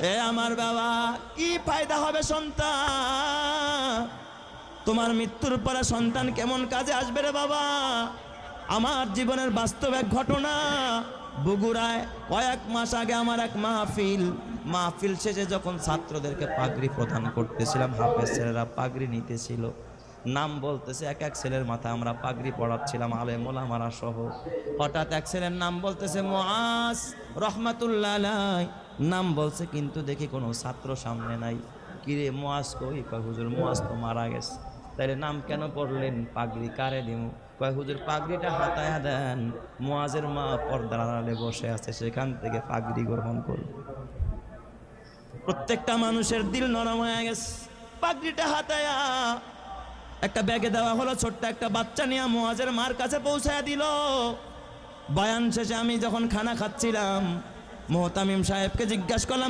এ আমার বাবা, কি ফায়দা হবে সন্তান? তোমার মৃত্যুর পরে সন্তান কেমন কাজে আসবে রে বাবা? আমার জীবনের বাস্তব এক ঘটনা। বগুড়ায় কয়েক মাস আগে আমার এক মাহফিল মাহফিল শেষে যখন ছাত্রদেরকে পাগড়ি প্রদান করতেছিলাম, হাফেজ ছেলেরা পাগড়ি নিতেছিল। নাম বলতেছে, এক এক ছেলের মাথায় আমরা পাগড়ি পড়াচ্ছিলাম আলে মোলামারা সহ। হঠাৎ এক ছেলের নাম বলতেছে মোয়াস রহমাতুল্লাহ। নাম বলছে, কিন্তু দেখি কোনো ছাত্র সামনে নাই। কিরে মোয়াজ কই? কয়, হুজুর মোয়াজ তো মারা গেছে। তাইলে নাম কেন পড়লেন পাগড়ি? কারে দিমু? কয়, হুজুর, পাগড়িটা হাতায়া দেন। মোয়াজের মা পর্দার আড়ালে বসে আছে, সেখান থেকে পাগড়ি গ্রহণ করবে প্রত্যেকটা মানুষের দিল নরম হয়ে গেছে। পাগড়িটা হাতায়া। একটা ব্যাগে দেওয়া হলো, ছোট্ট একটা বাচ্চা নিয়ে মোয়াজের মার কাছে পৌঁছায় দিল। বায়ান শেষে আমি যখন খানা খাচ্ছিলাম, মোহতামিম সাহেবকে জিজ্ঞাসা করলাম